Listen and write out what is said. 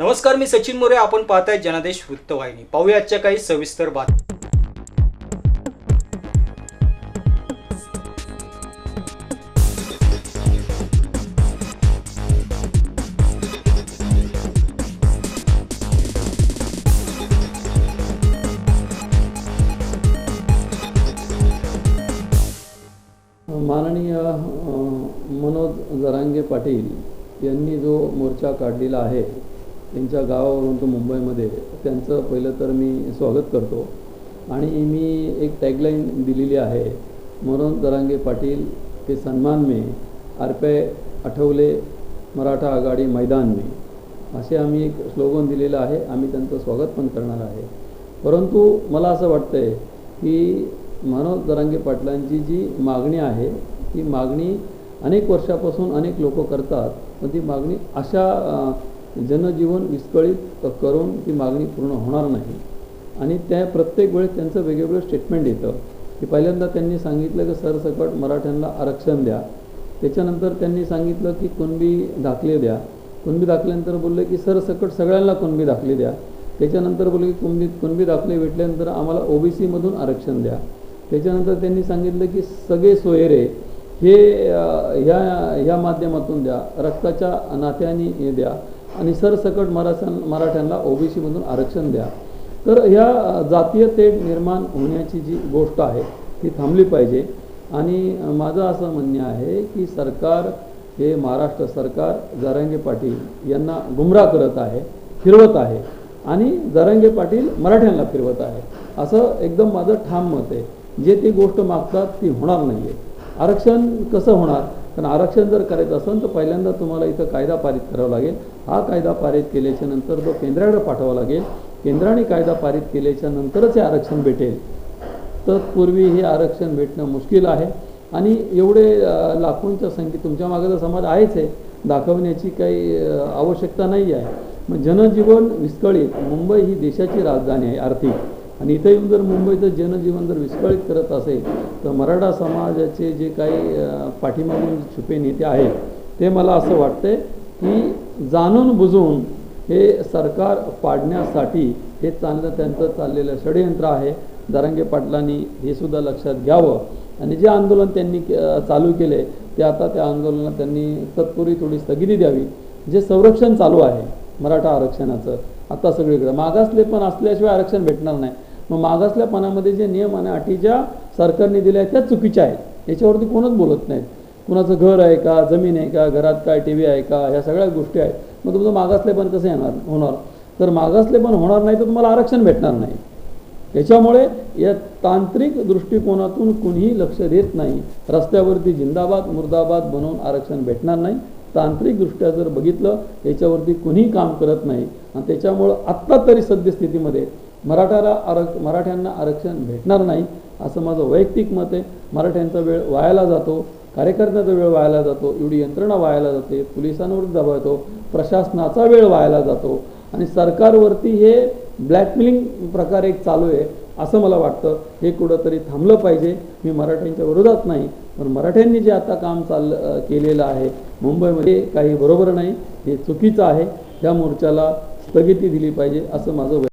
नमस्कार मी सचिन मोरे. आपण पाहताय जनादेश वृत्तवाहिनी. पाहूया आजच्या काही सविस्तर बात माननीय मनोज जरांगे पाटील यांनी जो मोर्चा काढलेला आहे त्यांच्या गावावरून तो मुंबईमध्ये त्यांचं पहिलं तर मी स्वागत करतो. आणि मी एक टॅगलाईन दिलेली आहे. मनोज दरांगे पाटील के सन्मान में आरपे आठवले मराठा आघाडी मैदान में. असे आम्ही एक स्लोगन दिलेलं आहे. आम्ही त्यांचं स्वागत पण करणार आहे. परंतु मला असं वाटतं आहे की मनोज दरांगे पाटलांची जी मागणी आहे ती मागणी अनेक वर्षापासून अनेक लोक करतात. पण ती मागणी अशा जनजीवन विस्कळीत करून ती मागणी पूर्ण होणार नाही. आणि त्या प्रत्येक वेळेस त्यांचं वेगवेगळं स्टेटमेंट येतं. की पहिल्यांदा त्यांनी सांगितलं की सरसकट मराठ्यांना आरक्षण द्या. त्याच्यानंतर त्यांनी सांगितलं की कुणबी दाखले द्या. कुणबी दाखल्यानंतर बोलले की सरसकट सगळ्यांना कुणबी दाखले द्या. त्याच्यानंतर बोलले की कुणबी कुणबी दाखले भेटल्यानंतर आम्हाला ओबीसीमधून आरक्षण द्या. त्याच्यानंतर त्यांनी सांगितलं की सगळे सोयरे हे ह्या ह्या माध्यमातून द्या. रक्ताच्या नात्याने हे द्या. आणि सरसकट मराठ्यां मराठ्यांना ओबीसीमधून आरक्षण द्या. तर ह्या जातीय तेढ निर्माण होण्याची जी गोष्ट आहे ती थांबली पाहिजे. आणि माझं असं म्हणणे आहे की सरकार हे महाराष्ट्र सरकार जरांगे पाटील यांना गुमराह करत आहे फिरवत आहे. आणि जरंगे पाटील मराठ्यांना फिरवत आहे. असं एकदम माझं ठाम मत आहे. जे ती गोष्ट मागतात ती होणार नाही आहे आरक्षण कसं होणार? कारण आरक्षण जर करायचं असेल तर पहिल्यांदा तुम्हाला इथं कायदा पारित करावा लागेल. हा कायदा पारित केल्याच्यानंतर तो केंद्राकडे पाठवावा लागेल. केंद्राने कायदा पारित केल्याच्या नंतरच हे आरक्षण भेटेल. तत्पूर्वी हे आरक्षण भेटणं मुश्किल आहे. आणि एवढे लाखोंच्या संख्येत तुमच्या मागे तर समाज आहेच आहे. दाखवण्याची काही आवश्यकता नाही आहे. मग जनजीवन विस्कळीत. मुंबई ही देशाची राजधानी आहे आर्थिक. आणि इथं येऊन जर मुंबईचं जनजीवन जर विस्कळीत करत असेल तर मराठा समाजाचे जे काही पाठीमागून छुपे नेते आहेत ते मला असं वाटतंय की जाणून बुजून हे सरकार पाडण्यासाठी हे चांगलं त्यांचं चाललेलं षडयंत्र आहे. दरंगे पाटलांनी हे सुद्धा लक्षात घ्यावं. आणि जे आंदोलन त्यांनी चालू केले ते आता त्या आंदोलनाला त्यांनी तत्पूर्वी थोडी स्थगिती द्यावी. जे संरक्षण चालू आहे मराठा आरक्षणाचं आता सगळीकडे. मागासले पण असल्याशिवाय आरक्षण भेटणार नाही. मग मागासल्यापणामध्ये जे नियम आणि अटी ज्या सरकारने दिल्या आहेत त्या चुकीच्या आहेत. याच्यावरती कोणच बोलत नाहीत. कुणाचं घर आहे का जमीन आहे का घरात काय टी व्ही आहे का ह्या सगळ्या गोष्टी आहेत. मग तुमचं मागासले पण कसं येणार होणार. तर मागासले पण होणार नाही तर तुम्हाला आरक्षण भेटणार नाही. त्याच्यामुळे या तांत्रिक दृष्टिकोनातून कुणीही लक्ष देत नाही. रस्त्यावरती जिंदाबाद मुर्दाबाद बनवून आरक्षण भेटणार नाही. तांत्रिकदृष्ट्या जर बघितलं याच्यावरती कुणीही काम करत नाही. आणि त्याच्यामुळं आत्ता तरी सद्यस्थितीमध्ये मराठाला आरक्ष मराठ्यांना आरक्षण भेटणार नाही असं माझं वैयक्तिक मत आहे. मराठ्यांचा वेळ वायाला जातो. कार्यकर्त्याचा वेळ वायाला जातो एवढी यंत्रणा वायाला जाते पोलिसांवर दबाव येतो प्रशासनाचा वेळ वायाला जातो आणि सरकारवरती हे ब्लॅकमेलिंग प्रकार एक चालू आहे असं मला वाटतं. हे कुठंतरी थांबलं पाहिजे. मी मराठ्यांच्या विरोधात नाही पण मराठ्यांनी जे आता काम चाल केलेलं आहे मुंबईमध्ये काही बरोबर नाही हे चुकीचं आहे. त्या मोर्चाला स्थगिती दिली पाहिजे असं माझं